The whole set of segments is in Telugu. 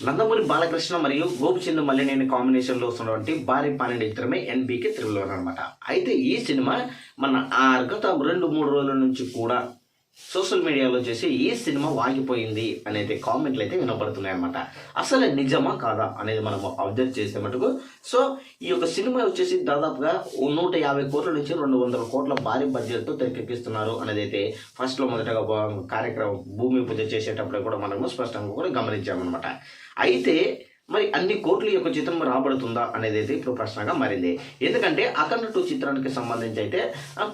నందమూరి బాలకృష్ణ మరియు గోపిచంద్ మల్లినేని కాంబినేషన్లో వస్తున్నటువంటి భారీ పన్నెండు చిత్రమే ఎన్బీకే త్రిబుల్ అనమాట అయితే ఈ సినిమా మన ఆ గత రెండు మూడు రోజుల నుంచి కూడా సోషల్ మీడియాలో వచ్చేసి ఈ సినిమా వాగిపోయింది అనేది కామెంట్లు అయితే వినపడుతున్నాయి అనమాట అసలు నిజమా కాదా అనేది మనం అబ్జర్వ్ చేసే మటుకు. సో ఈ యొక్క సినిమా వచ్చేసి దాదాపుగా నూట యాభై కోట్ల నుంచి రెండు వందల కోట్ల భారీ బడ్జెట్తో తెరకెక్కిస్తున్నారు అనేది అయితే ఫస్ట్లో మొదటగా కార్యక్రమం భూమి పూజ చేసేటప్పుడు కూడా మనము స్పష్టంగా కూడా గమనించామన్నమాట. అయితే మరి అన్ని కోట్ల యొక్క చిత్రం రాబడుతుందా అనేది అయితే ఇప్పుడు ప్రశ్నగా మారింది. ఎందుకంటే అఖండ టూ చిత్రానికి సంబంధించి అయితే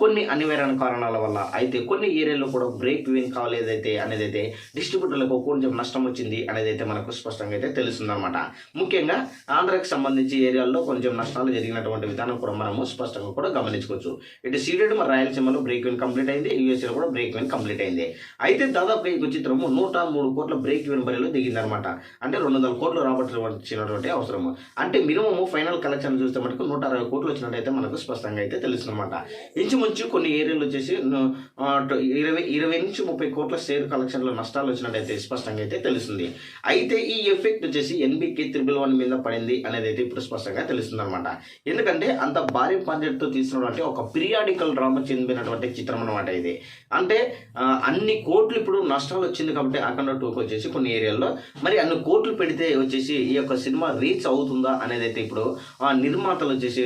కొన్ని అనివార్య కారణాల వల్ల అయితే కొన్ని ఏరియాలో కూడా బ్రేక్ విన్ కాలేదైతే అనేది అయితే డిస్ట్రిబ్యూటర్లకు కొంచెం నష్టం వచ్చింది అనేది అయితే మనకు స్పష్టంగా అయితే తెలుస్తుందన్నమాట. ముఖ్యంగా ఆంధ్రాకి సంబంధించి ఏరియాల్లో కొంచెం నష్టాలు జరిగినటువంటి విధానం కూడా మనము స్పష్టంగా కూడా గమనించుకోవచ్చు. ఇటు సీడెడ్ మన రాయలసీమలో బ్రేక్ విన్ కంప్లీట్ అయింది యూఎస్ఏలో కూడా బ్రేక్ విన్ కంప్లీట్ అయింది. అయితే దాదాపు ఈ చిత్రము నూట మూడు కోట్ల బ్రేక్ విన్ బరిలో దిగిందనమాట అంటే రెండు వందల కోట్లు రాబట్టినటువంటి అవసరము. అంటే మినిమము ఫైనల్ కలెక్షన్ చూస్తే మటుకు నూట అరవై కోట్లు వచ్చినట్టయితే మనకు స్పష్టంగా అయితే తెలుస్తుందన్నమాట. ఇంచుమించు కొన్ని ఏరియాలు వచ్చేసి ఇరవై ఇరవై నుంచి ముప్పై కోట్ల షేర్ కలెక్షన్లో నష్టాలు వచ్చినట్టయితే స్పష్టంగా అయితే తెలుస్తుంది. అయితే ఈ ఎఫెక్ట్ వచ్చేసి ఎన్బికే త్రిబుల్ వన్ మీద పడింది అనేది అయితే ఇప్పుడు స్పష్టంగా తెలుస్తుంది అనమాట ఎందుకంటే అంత భారీ బడ్జెట్తో తీసినటువంటి ఒక పీరియాడికల్ డ్రామా చెందినటువంటి చిత్రం అనమాట ఇది. అంటే అన్ని కోట్లు ఇప్పుడు నష్టాలు వచ్చింది కాబట్టి అఖండ టూకి వచ్చేసి కొన్ని ఏరియాల్లో మరి అన్ని కోట్లు పెడితే వచ్చేసి ఈ యొక్క సినిమా రీచ్ అవుతుందా అనేది అయితే ఇప్పుడు ఆ నిర్మాతలు వచ్చేసి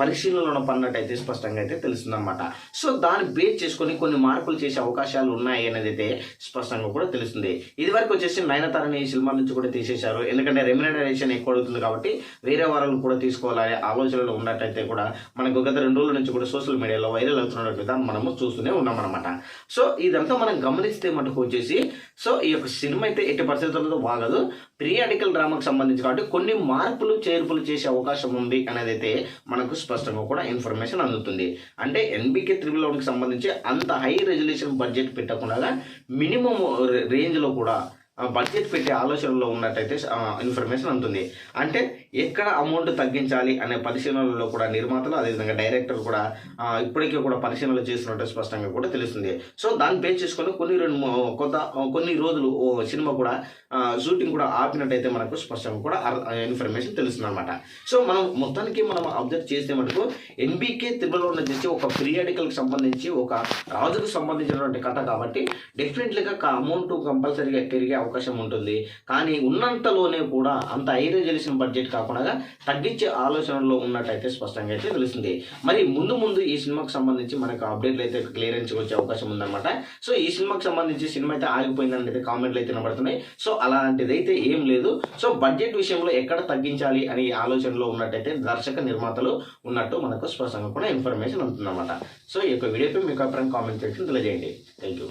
పరిశీలనలో పడినట్టయితే స్పష్టంగా అయితే తెలుస్తుందన్నమాట. సో దాన్ని బేస్ చేసుకొని కొన్ని మార్పులు చేసే అవకాశాలు ఉన్నాయి అనేది అయితే స్పష్టంగా కూడా తెలుస్తుంది. ఇది వరకు వచ్చేసి నయనతారని ఈ సినిమా నుంచి కూడా తీసేశారు. ఎందుకంటే రెమ్యునరేషన్ ఎక్కువ అవుతుంది కాబట్టి వేరే వారాలు కూడా తీసుకోవాలనే ఆలోచనలు ఉన్నట్టయితే కూడా మనకు గత రెండు రోజుల నుంచి కూడా సోషల్ మీడియాలో వైరల్ అవుతున్న విధానం మనము చూస్తూనే ఉన్నాం అనమాట సో ఇదంతా మనం గమనిస్తే మటుకు వచ్చేసి సో ఈ యొక్క సినిమా అయితే ఎట్టి పరిస్థితుల్లో బాగదు. పీరియాడికల్ డ్రామాకు సంబంధించి కాబట్టి కొన్ని మార్పులు చేర్పులు చేసే అవకాశం ఉంది అనేది అయితే మనకు స్పష్టంగా కూడా ఇన్ఫర్మేషన్ అందుతుంది. అంటే ఎన్బికే త్రిబుల్ వన్కి సంబంధించి అంత హై రెజల్యూషన్ బడ్జెట్ పెట్టకుండా మినిమం రేంజ్లో కూడా బడ్జెట్ పెట్టే ఆలోచనలో ఉన్నట్టయితే ఇన్ఫర్మేషన్ అందుతుంది. అంటే ఎక్కడ అమౌంట్ తగ్గించాలి అనే పరిశీలనలో కూడా నిర్మాతలు అదేవిధంగా డైరెక్టర్ కూడా ఇప్పటికీ కూడా పరిశీలనలు చేస్తున్నట్టు స్పష్టంగా కూడా తెలుస్తుంది. సో దాన్ని బేస్ చేసుకొని కొన్ని రెండు కొత్త కొంత కొన్ని రోజులు ఓ సినిమా కూడా షూటింగ్ కూడా ఆపినట్టయితే మనకు స్పష్టంగా కూడా ఇన్ఫర్మేషన్ తెలుస్తుంది అనమాట సో మనం మొత్తానికి మనం అబ్జర్వ్ చేస్తే మనకు ఎన్బికే త్రిబుల్ వన్ వచ్చేసి ఒక పీరియాడికల్కి సంబంధించి ఒక రాజుకు సంబంధించినటువంటి కథ కాబట్టి డెఫినెట్లీగా అమౌంట్ కంపల్సరీగా పెరిగే అవకాశం ఉంటుంది. కానీ ఉన్నంతలోనే కూడా అంత హై చేసిన బడ్జెట్ కాకుండా తగ్గించే ఆలోచనలో ఉన్నట్టయితే స్పష్టంగా అయితే తెలుస్తుంది. మరి ముందు ముందు ఈ సినిమాకి సంబంధించి మనకు అప్డేట్లు అయితే క్లియరెన్స్ వచ్చే అవకాశం ఉందన్నమాట. సో ఈ సినిమాకి సంబంధించి సినిమా అయితే ఆగిపోయిందని అయితే కామెంట్లు అయితే వినబడుతున్నాయి. సో అలాంటిది అయితే ఏం లేదు. సో బడ్జెట్ విషయంలో ఎక్కడ తగ్గించాలి అనే ఆలోచనలో ఉన్నట్టయితే దర్శక నిర్మాతలు ఉన్నట్టు మనకు స్పష్టంగా కూడా ఇన్ఫర్మేషన్ ఉంటుందన్నమాట సో ఈ యొక్క వీడియోపై మీకు అభిప్రాయం కామెంట్ చేసి తెలియజేయండి. Thank you